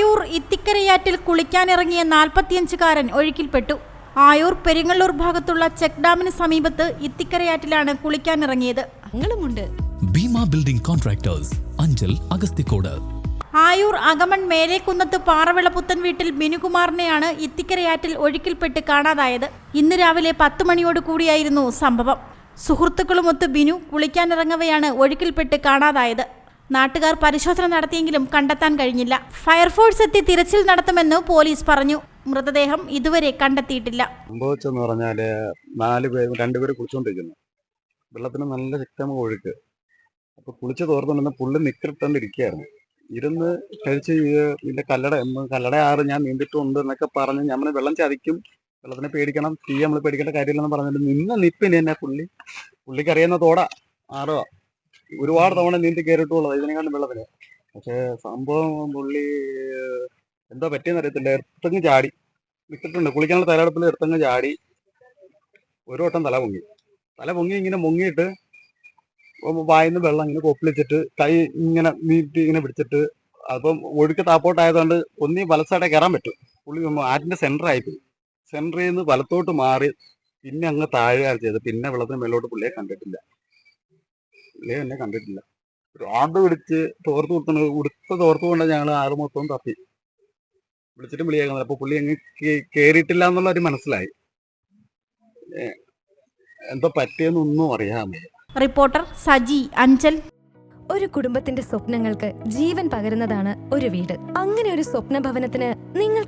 ആയൂർ ഇത്തിക്കരയാറ്റിൽ കുളിക്കാനിറങ്ങിയ നാൽപ്പത്തിയഞ്ചുകാരൻ ഒഴുക്കിൽപ്പെട്ടു. ആയൂർ പെരിങ്ങള്ളൂർ ഭാഗത്തുള്ള ചെക്ക് ഡാമിന് സമീപത്ത് ഇത്തിക്കരയാറ്റിലാണ് കുളിക്കാനിറങ്ങിയത്. ഞങ്ങളുമുണ്ട് ഭീമ ബിൽഡിംഗ് കോൺട്രാക്ടേഴ്സ് അഞ്ചൽ അഗസ്തിക്കോട് ആയൂർ അകമൺ മേലേക്കുന്നത്ത് പാറവിളപുത്തൻ വീട്ടിൽ ബിനുകുമാറിനെയാണ് ഇത്തിക്കരയാറ്റിൽ ഒഴുക്കിൽപ്പെട്ട് കാണാതായത്. ഇന്ന് രാവിലെ പത്ത് മണിയോട് കൂടിയായിരുന്നു സംഭവം. സുഹൃത്തുക്കളുമൊത്ത് ബിനു കുളിക്കാനിറങ്ങവെയാണ് ഒഴുക്കിൽപ്പെട്ട് കാണാതായത്. നാട്ടുകാർ പരിശോധന നടത്തിയെങ്കിലും കണ്ടെത്താൻ കഴിഞ്ഞില്ല. ഫയർഫോഴ്സ് എത്തി തിരച്ചിൽ നടത്തുമെന്ന് പോലീസ് പറഞ്ഞു. മൃതദേഹം ഇതുവരെ കണ്ടെത്തിയിട്ടില്ല. സംഭവിച്ചെന്ന് പറഞ്ഞാൽ നാല് പേര് രണ്ടുപേര് കുളിച്ചുകൊണ്ടിരിക്കുന്നു വെള്ളത്തിന് നല്ല ശക്തമായ ഒഴുക്ക്. അപ്പൊ കുളിച്ച് തോർന്നുണ്ടെന്ന് പുള്ളി നിക്കറിട്ടോണ്ടിരിക്കുകയായിരുന്നു ഇരുന്ന് കഴിച്ച് ഇതിന്റെ കല്ലട എന്ന് കല്ലട ആറ് ഞാൻ നീന്തിട്ടുണ്ട് എന്നൊക്കെ പറഞ്ഞ് നമ്മൾ വെള്ളം ചതിക്കും. വെള്ളത്തിനെ പേടിക്കണം. തീ നമ്മൾ പേടിക്കേണ്ട കാര്യമില്ലെന്ന് പറഞ്ഞിട്ട് നിന്ന നിപ്പിന് തന്നെ പുള്ളി പുള്ളിക്കറിയുന്ന തോടാ തോട ആറോ ഒരുപാട് തവണ നീന്തി കയറിയിട്ടുള്ളത് ഇതിനെക്കാളും വെള്ളത്തിന് പക്ഷേ സംഭവം പുള്ളി എന്താ പറ്റിയെന്ന് അറിയത്തില്ല. എടുത്തങ്ങ് ചാടി. വിട്ടിട്ടുണ്ട്. കുളിക്കാനുള്ള തലയെടുപ്പിൽ എടുത്തങ്ങ് ചാടി. ഒരു വട്ടം തല പൊങ്ങി. തല പൊങ്ങി ഇങ്ങനെ മുങ്ങിയിട്ട് വായിന്ന് വെള്ളം ഇങ്ങനെ കൊപ്പിളിച്ചിട്ട് കൈ ഇങ്ങനെ നീട്ടി ഇങ്ങനെ പിടിച്ചിട്ട് അപ്പം ഒഴുക്ക് താപ്പോട്ടായതുകൊണ്ട് ഒന്നീ വലസൈഡെ കയറാൻ പറ്റും. പുള്ളി ആറ്റിന്റെ സെന്റർ ആയിപ്പോയി സെന്ററിൽ നിന്ന് വലത്തോട്ട് മാറി പിന്നെ അങ്ങ് താഴുകയാണ് ചെയ്ത്. പിന്നെ വെള്ളത്തിന് മേലോട്ട് പുള്ളിയെ കണ്ടിട്ടില്ല. പുള്ളിയെ എന്നെ കണ്ടിട്ടില്ല. ഒരുപാട് വിളിച്ച് തോർത്ത് കൊടുത്തത് ഉടുത്ത തോർത്ത് കൊണ്ട് ഞങ്ങൾ ആറ് മൊത്തം തപ്പി. വിളിച്ചിട്ടും വിളിയാക്കുന്നത് അപ്പൊ പുള്ളി അങ്ങ് കേറിയിട്ടില്ല എന്നുള്ള ഒരു മനസ്സിലായി. എന്തോ പറ്റിയെന്നൊന്നും അറിയാൻ റിപ്പോർട്ടർ സജി അഞ്ചൽ. ഒരു കുടുംബത്തിന്റെ സ്വപ്നങ്ങൾക്ക് ജീവൻ പകരുന്നതാണ് ഒരു വീട്. അങ്ങനെ ഒരു സ്വപ്ന ഭവനത്തിന്